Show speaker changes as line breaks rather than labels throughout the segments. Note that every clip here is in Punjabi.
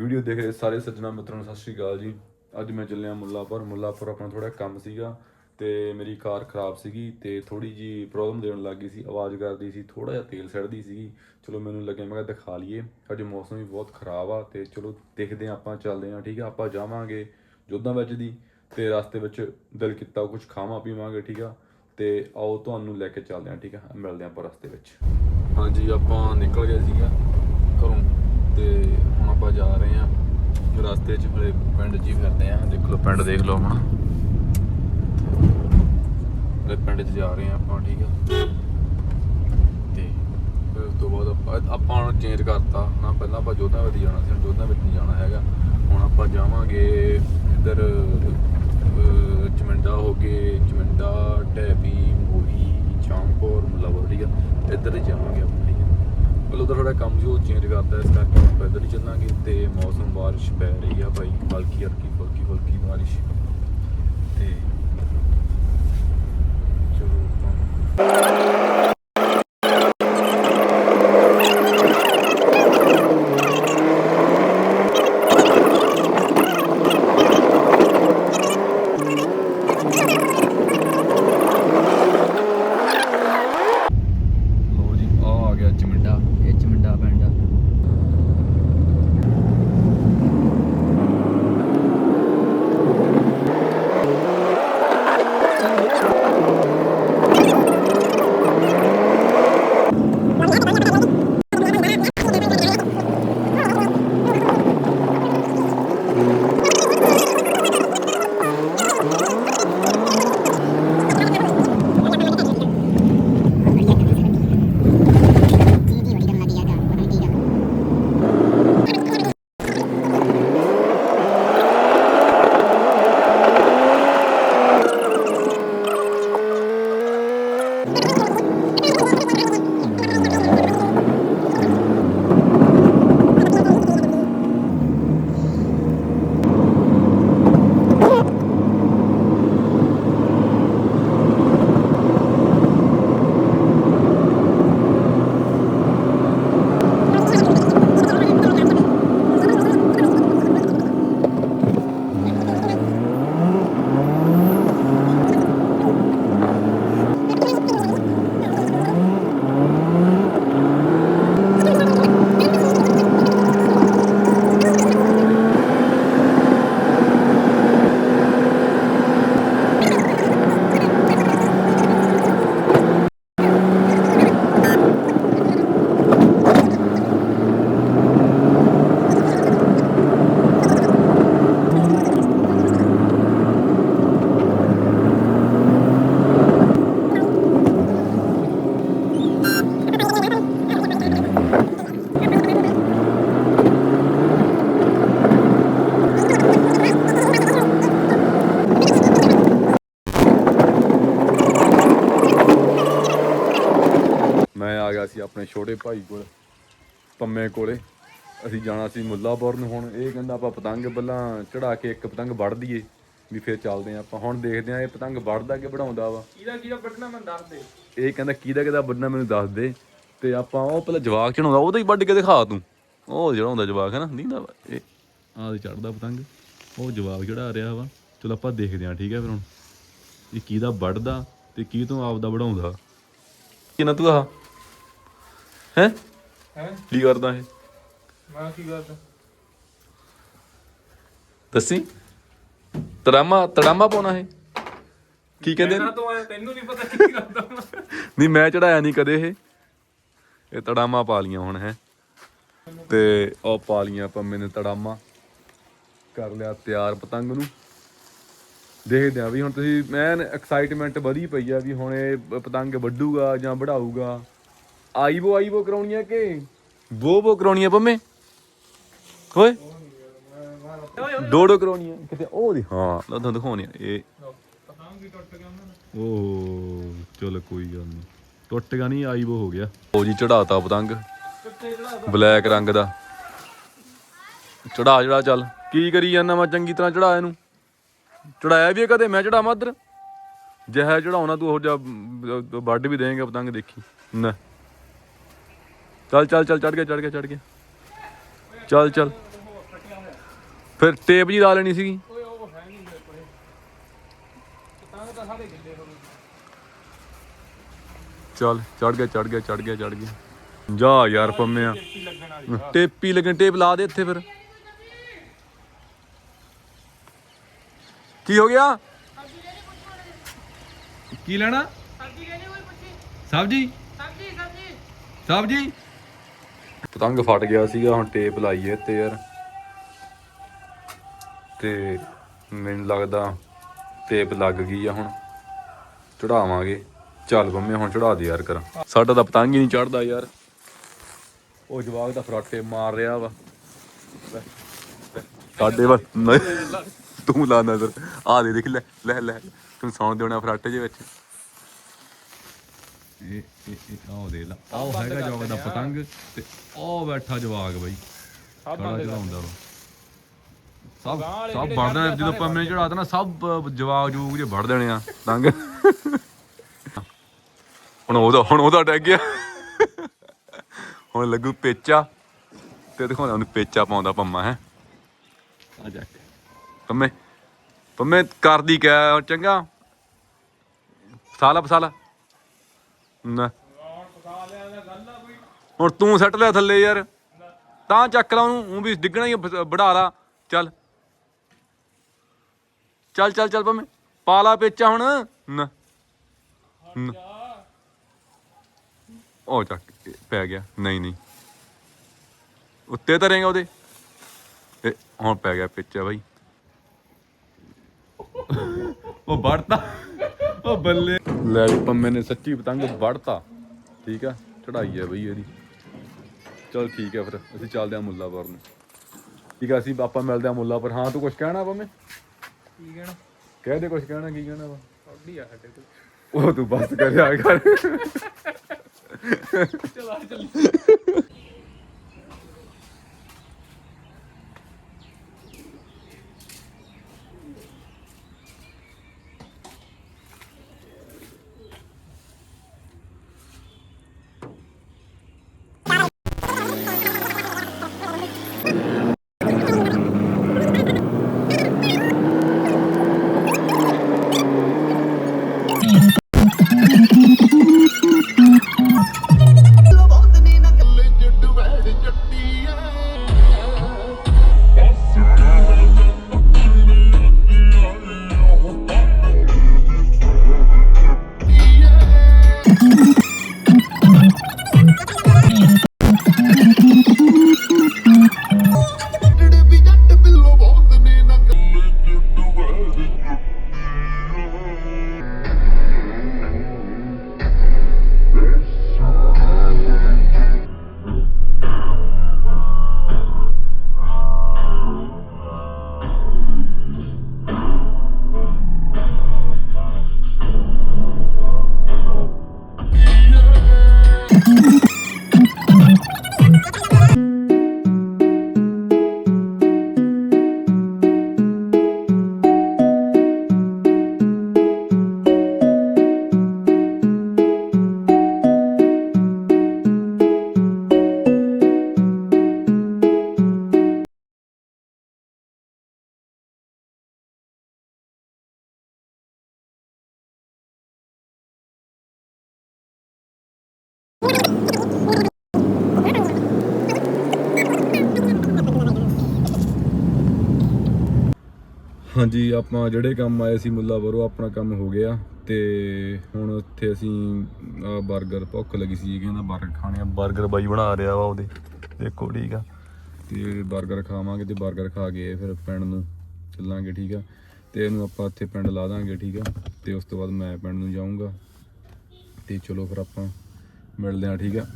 ਵੀਡੀਓ ਦੇਖ ਰਹੇ ਸਾਰੇ ਸੱਜਣਾ ਮਿੱਤਰਾਂ ਨੂੰ ਸਤਿ ਸ਼੍ਰੀ ਅਕਾਲ ਜੀ। ਅੱਜ ਮੈਂ ਚੱਲਿਆ ਮੁੱਲਾਪੁਰ। ਮੁੱਲਾਪੁਰ ਆਪਣਾ ਥੋੜਾ ਕੰਮ ਸੀਗਾ ਤੇ ਮੇਰੀ ਕਾਰ ਖਰਾਬ ਸੀਗੀ ਤੇ ਥੋੜੀ ਜੀ ਪ੍ਰੋਬਲਮ ਦੇਣ ਲੱਗ ਗਈ ਸੀ। ਆਵਾਜ਼ ਕਰਦੀ ਸੀ ਥੋੜਾ ਜਿਹਾ ਤੇਲ ਸੜਦੀ ਸੀਗੀ। ਚਲੋ ਮੈਨੂੰ ਲੱਗਿਆ, ਮੈਂ ਕਿਹਾ ਦਿਖਾ ਲਈਏ। ਅੱਜ ਮੌਸਮ ਵੀ ਬਹੁਤ ਖਰਾਬ ਆ ਤੇ ਚਲੋ ਦੇਖਦੇ ਹਾਂ ਆਪਾਂ, ਚੱਲਦੇ ਹਾਂ, ਠੀਕ ਆ? ਆਪਾਂ ਜਾਵਾਂਗੇ ਜੋਧਾਂ ਵਿੱਚ ਦੀ ਤੇ ਰਸਤੇ ਵਿੱਚ ਦਿਲ ਕੀਤਾ ਕੁਝ ਖਾਵਾਂ ਪੀਵਾਂਗੇ, ਠੀਕ ਆ? ਤੇ ਆਓ ਤੁਹਾਨੂੰ ਲੈ ਕੇ ਚੱਲਦੇ ਹਾਂ, ਠੀਕ ਆ? ਮਿਲਦੇ ਹਾਂ ਆਪਾਂ ਰਸਤੇ ਵਿੱਚ। ਹਾਂਜੀ, ਆਪਾਂ ਨਿਕਲ ਗਏ ਸੀਗਾ ਘਰੋਂ। ਤੇ ਹੁਣ ਆਪਾਂ ਜਾ ਰਹੇ ਹਾਂ ਰਸਤੇ 'ਚ ਹਲੇ ਪਿੰਡ 'ਚ ਹੀ ਫਿਰਦੇ ਆਂ ਦੇਖ ਲਓ ਪਿੰਡ ਦੇਖ ਲਓ ਹੁਣ ਹਲੇ ਪਿੰਡ 'ਚ ਜਾ ਰਹੇ ਆਂ ਆਪਾਂ ਠੀਕ ਆ। ਤੇ ਫਿਰ ਉਸ ਤੋਂ ਬਾਅਦ ਆਪਾਂ ਆਪਾਂ ਨੂੰ ਚੇਂਜ ਕਰਤਾ। ਨਾ ਪਹਿਲਾਂ ਆਪਾਂ ਜੋਧਾਂ ਵਿੱਚ ਜਾਣਾ ਸੀ ਹੁਣ ਜੋਧਾਂ ਵਿੱਚ ਨਹੀਂ ਜਾਣਾ ਹੈਗਾ। ਹੁਣ ਆਪਾਂ ਜਾਵਾਂਗੇ ਇੱਧਰ ਅਹ, ਚਮੰਡਾ ਹੋ ਗਏ ਚਮੰਡਾ ਟੈਪੀ ਮੋਹੀ ਚਾਂਪੁਰ ਮਲਾਵਰ ਠੀਕ ਆ। ਇੱਧਰ ਹੀ ਜਾਵਾਂਗੇ ਆਪਾਂ। ਠੀਕ ਆ ਤਾਂ ਥੋੜਾ ਕੰਮ ਜੋ ਚੇਂਜ ਕਰਦਾ ਇਸ ਕਰਕੇ ਆਪਾਂ ਇੱਧਰ ਹੀ ਚੱਲਾਂਗੇ ਤੇ ਮੌਸਮ ਬਾਰਿਸ਼ ਪੈ ਰਹੀ ਆ ਭਾਈ, ਹਲਕੀ ਹਲਕੀ ਫੁਲਕੀ ਫੁਲਕੀ ਬਾਰਿਸ਼। ਤੇ ਚਲੋ Thank you. ਸੀ ਆਪਣੇ ਛੋਟੇ ਭਾਈ ਕੋਲ ਪੰਮੇ ਕੋਲੇ। ਅਸੀਂ ਜਾਣਾ ਸੀ ਮੁੱਲਾਪੁਰ ਨੂੰ ਹੁਣ ਇਹ ਕਹਿੰਦਾ ਆਪਾਂ ਪਤੰਗ ਬੱਲਾਂ ਚੜਾ ਕੇ ਇੱਕ ਪਤੰਗ ਵੜ ਦਈਏ ਵੀ ਫਿਰ ਚੱਲਦੇ ਆਂ ਆਪਾਂ। ਹੁਣ ਦੇਖਦੇ ਆਂ ਇਹ ਪਤੰਗ ਵੜਦਾ ਕਿ ਵੜਾਉਂਦਾ ਵਾ।
ਕਿਹਦਾ ਕਿਹਦਾ ਵੱਢਣਾ ਮੈਂ ਦੱਸ ਦੇ।
ਇਹ ਕਹਿੰਦਾ ਕਿਹਦਾ ਕਿਹਦਾ ਵੱਢਣਾ ਮੈਨੂੰ ਦੱਸ ਦੇ। ਤੇ ਆਪਾਂ ਉਹ ਪਹਿਲਾਂ ਜਵਾਕ ਚੜਾਉਂਦਾ ਉਹਦਾ ਹੀ ਵੱਢ ਕੇ ਦਿਖਾ ਤੂੰ। ਉਹ ਚੜਾਉਂਦਾ ਜਵਾਕ ਹੈ ਨਾ ਨਹੀਂ ਇਹ ਆਹ ਚੜਦਾ ਪਤੰਗ। ਉਹ ਜਵਾਕ ਚੜਾ ਰਿਹਾ ਵਾ। ਚਲੋ ਆਪਾਂ ਦੇਖਦੇ ਆਂ ਠੀਕ ਹੈ ਫਿਰ ਹੁਣ। ਇਹ ਕਿਹਦਾ ਵੱਢਦਾ ਤੇ ਕੀ ਤੋਂ ਆਪਦਾ ਵੜਾਉਂਦਾ ਕਿੰਨਾ ਤੂੰ ਆਹ? ਹੈ?
ਹੈ?
ਕੀ ਕਰਦਾ ਇਹ?
ਮੈਂ ਕੀ ਕਰਦਾ?
ਦੱਸੀ? ਤੜਾਮਾ ਤੜਾਮਾ ਪਾਉਣਾ ਇਹ? ਕੀ ਕਹਿੰਦੇ ਨੇ?
ਤਾਂ ਆਇਆ ਤੈਨੂੰ ਨਹੀਂ ਪਤਾ ਕੀ ਕਰਦਾ ਮੈਂ।
ਨਹੀਂ ਮੈਂ ਚੜਾਇਆ ਨਹੀਂ ਕਦੇ ਇਹ। ਇਹ ਤੜਾਮਾ ਪਾ ਲੀਆਂ ਹੁਣ ਹੈ। ਤੇ ਉਹ ਪਾ ਲੀਆਂ ਪੰਮੇ ਨੇ ਤੜਾਮਾ। ਕਰ ਲਿਆ ਤਿਆਰ ਪਤੰਗ ਨੂੰ। ਦੇਖਦੇ ਆ ਵੀ ਹੁਣ ਤੁਸੀਂ ਮੈਂ ਐਕਸਾਈਟਮੈਂਟ ਵਧੀ ਪਈ ਆ ਵੀ ਹੁਣ ਇਹ ਪਤੰਗ ਵੱਡੂਗਾ ਜਾਂ ਵਢਾਊਗਾ। ਆਈਬੋ ਆਈਬੋ ਕਰਾਉਣੀਆਂ ਕਿ? ਬੋ ਬੋ ਕਰਾਉਣੀਆਂ ਪੰਮੇ। ਓਏ। ਡੋਡੋ ਕਰਾਉਣੀਆਂ ਕਿਤੇ ਉਹ ਦੀ, ਹਾਂ ਲੈ ਤੁਹਾਨੂੰ ਦਿਖਾਉਣੀ ਆ। ਇਹ।
ਪਤੰਗ
ਚਲ ਕੋਈ ਗੱਲ ਨਹੀਂ ਟੁੱਟ ਗਿਆ ਨਹੀਂ ਆਈਬੋ ਹੋ ਗਿਆ। ਉਹ ਜੀ ਚੜਾਤਾ ਪਤੰਗ। ਬਲੈਕ ਰੰਗ ਦਾ। ਚੜਾ ਚੜਾ ਚੱਲ। ਕੀ ਕਰੀ ਜਾਂਦਾ ਮੈਂ ਚੰਗੀ ਤਰ੍ਹਾਂ ਚੜਾ ਇਹਨੂੰ? ਚੜਾਇਆ ਵੀ ਹੈ ਕਦੇ? ਮੈਂ ਚੜਾਵਾਂ ਇੱਧਰ ਜਿਹੇ ਚੜਾਉਣਾ ਤੂੰ ਉਹ ਜਾ ਵੱਢ ਵੀ ਦੇਂਗਾ ਪਤੰਗ ਦੇਖੀ। ਨਾ। ਚੱਲ ਚੱਲ ਚੱਲ ਚੜ ਗਿਆ ਚੜ ਗਿਆ ਚੜ ਗਿਆ। ਚੱਲ ਚੱਲ। ਫਿਰ ਟੇਪ ਜੀ ਲਾ ਲੈਣੀ ਸੀਗੀ। ਚੱਲ ਚੜ ਗਿਆ ਚੜ ਗਿਆ ਚੜ ਗਿਆ ਚੜ ਗਿਆ। ਜਾ ਯਾਰ ਪੰਮਿਆ
ਟੇਪੀ ਲੱਗਣ
ਟੇਪੀ ਲਾ ਦੇ ਇੱਥੇ ਫਿਰ। ਕੀ ਹੋ ਗਿਆ? ਕੀ ਲੈਣਾ?
ਸਬਜ਼ੀ
ਸਬਜ਼ੀ।
ਸਬਜੀ?
ਪਤੰਗ ਫਟ ਗਿਆ ਸੀਗਾ, ਹੁਣ ਟੇਪ ਲਾਈਏ ਤੇ ਯਾਰ। ਤੇ ਮੈਨੂੰ ਲੱਗਦਾ ਟੇਪ ਲੱਗ ਗਈ ਆ ਹੁਣ। ਚੜਾਵਾਂਗੇ। ਚੱਲ ਬੰਮੇ, ਹੁਣ ਚੜਾ ਦੇ ਯਾਰ ਕਰ ਸਾਡਾ ਤਾਂ ਪਤੰਗ ਹੀ ਨਹੀਂ ਚੜਦਾ ਯਾਰ। ਉਹ ਜਵਾਗ ਦਾ ਫਰਾਟੇ ਮਾਰ ਰਿਹਾ ਵਾ। ਸਾਡੇ ਵਾ ਤੂੰ ਲਾ ਨਜ਼ਰ। ਆ ਦੇ, ਦੇਖ ਲੈ ਲੈ ਲੈ। ਤੂੰ ਸੌਣ ਦੇਣਾ ਫਰਾਟੇ ਦੇ ਵਿੱਚ। ਇਹ ਆਹ ਦੇ ਲਾ ਆਹ ਹੈਗਾ ਜਵਾਗ ਦਾ ਪਤੰਗ ਤੇ ਉਹ ਬੈਠਾ ਜਵਾਗ ਬਈ।
ਸਭ
ਖੜਾ
ਬੰਦੇ
ਚੜਾਉਂਦਾ ਵਾ ਸਭ
ਗਾਂਹ ਵਾਲੇ
ਸਭ
ਜਿਹੜੇ
ਵੜ ਦੇਣੇ
ਜਾਂਦੇ
ਜਦੋਂ
ਸਾਰੇ
ਪੰਮੇ ਚੜਾ ਦੇਣਾ ਸਭ ਅਹ, ਜਵਾਗ ਜੂਗ ਜੇ ਵੜ ਦੇਣੇ ਆ ਤੰਗ। ਹੁਣ ਉਹਦਾ ਹੁਣ ਉਹਦਾ ਡੈਗ ਗਿਆ। ਹੁਣ ਲੱਗੂ ਪੇਚਾ ਤੇ ਦਿਖਾਉਂਦਾ ਉਹਨੂੰ ਪੇਚਾ ਪਾਉਂਦਾ ਪੰਮਾ ਹੈ। ਆ ਜਾ। ਕੇ ਪੰਮੇ ਪੰਮੇ ਕਰਦੀ ਕਹਿ ਚੰਗਾ। ਫਸਾਲਾ ਫਸਾਲਾ ਨਾ
ਹੁਣ ਪਕਾ ਲਿਆ ਦਾ ਗੱਲ ਆ ਕੋਈ
ਹੁਣ ਤੂੰ ਸੱਟ ਲਿਆ ਥੱਲੇ ਯਾਰ। ਤਾਂ ਚੱਕ ਲਾ ਉਹਨੂੰ ਉਹ ਵੀ ਡਿੱਗਣਾ ਹੀ ਆ, ਵੜਾ ਲਾ। ਚੱਲ। ਚੱਲ ਚੱਲ ਚੱਲ ਭਾਵੇਂ। ਪਾ ਲਾ ਪੇਚਾ ਹੁਣ। ਨਾ। ਉਹ ਚੱਕ ਪੈ ਗਿਆ। ਨਹੀਂ ਨਹੀਂ। ਉੱਤੇ ਤਰੇਗਾ ਉਹਦੇ। ਇਹ ਹੁਣ ਪੈ ਗਿਆ ਪੇਚਾ ਬਾਈ। ਉਹ ਵੜਤਾ। ਉਹ ਬੱਲੇ। ਲੈ ਪੰਮੇ ਨੇ ਸੱਚੀ ਪਤੰਗ ਵੜਤਾ। ਠੀਕ ਆ। ਚੜਾਈ ਹੈ ਬਈ ਇਹਦੀ। ਚਲ ਠੀਕ ਹੈ ਫਿਰ ਅਸੀਂ ਚੱਲਦੇ ਆ ਮੁੱਲਾਪੁਰ ਨੂੰ। ਠੀਕ ਆ ਅਸੀਂ ਆਪਾਂ ਮਿਲਦੇ ਆ ਮੁੱਲਾਪੁਰ। ਹਾਂ ਤੂੰ ਕੁਝ ਕਹਿਣਾ ਪੰਮੇ?
ਕੀ ਕਹਿਣਾ?
ਕਹਿ ਦੇ ਕੁਝ ਕਹਿਣਾ ਕੀ ਕਹਿਣਾ ਵਾ?
ਔਡੀ ਆ ਸਾਡੇ ਕੋਲ।
ਉਹ ਤੂੰ ਬਸ ਕਰ ਜਾ ਕਰ।
ਚਲਾ ਚੱਲੀ।
ਹਾਂਜੀ, ਆਪਾਂ ਜਿਹੜੇ ਕੰਮ ਆਏ ਸੀ ਮੁੱਲਾਪੁਰ, ਉਹ ਆਪਣਾ ਕੰਮ ਹੋ ਗਿਆ ਤੇ ਹੁਣ ਉੱਥੇ ਅਸੀਂ ਬਰਗਰ ਭੁੱਖ ਲੱਗੀ ਸੀ, ਕਹਿੰਦਾ ਬਰਗਰ ਖਾਣੇ ਆ। 버ਗਰ ਬਾਈ ਬਣਾ ਰਿਹਾ ਵਾ ਉਹਦੇ, ਦੇਖੋ ਠੀਕ ਆ। ਤੇ ਬਰਗਰ ਖਾਵਾਂਗੇ ਤੇ ਬਰਗਰ ਖਾ ਕੇ ਫਿਰ ਪਿੰਡ ਨੂੰ ਚੱਲਾਂਗੇ, ਠੀਕ ਆ। ਤੇ ਇਹਨੂੰ ਆਪਾਂ ਇੱਥੇ ਪਿੰਡ ਲਾ ਦਾਂਗੇ, ਠੀਕ ਆ। ਤੇ ਉਸ ਤੋਂ ਬਾਅਦ ਮੈਂ ਪਿੰਡ ਨੂੰ ਜਾਊਂਗਾ। ਤੇ ਚਲੋ ਫਿਰ ਆਪਾਂ ਮਿਲਦੇ ਆ, ਠੀਕ ਆ।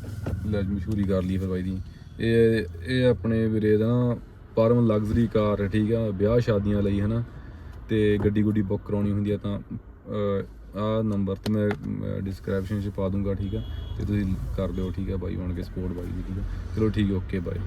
ਲੈ, ਮਸ਼ਹੂਰੀ ਕਰ ਲਈ ਫਿਰ ਬਾਈ ਦੀ। ਇਹ ਇਹ ਆਪਣੇ ਵੀਰੇ ਦਾ ਪਰਮ ਲਗਜ਼ਰੀ ਕਾਰ ਹੈ ਠੀਕ ਆ, ਵਿਆਹ ਸ਼ਾਦੀਆਂ ਲਈ, ਹਨਾ। ਤੇ ਗੱਡੀ ਗੁੱਡੀ ਬੁੱਕ ਕਰਾਉਣੀ ਹੁੰਦੀ ਆ ਤਾਂ ਆ ਨੰਬਰ ਤੇ ਮੈਂ ਡਿਸਕ੍ਰਿਪਸ਼ਨ 'ਚ ਪਾ ਦੂੰਗਾ, ਠੀਕ ਆ। ਤੇ ਤੁਸੀਂ ਕਰ ਦਿਓ, ਠੀਕ ਆ, ਬਾਈ ਬਣ ਕੇ ਸਪੋਰਟ ਬਾਈ ਦੀ, ਠੀਕ ਆ। ਚਲੋ ਠੀਕ ਓਕੇ ਬਾਈ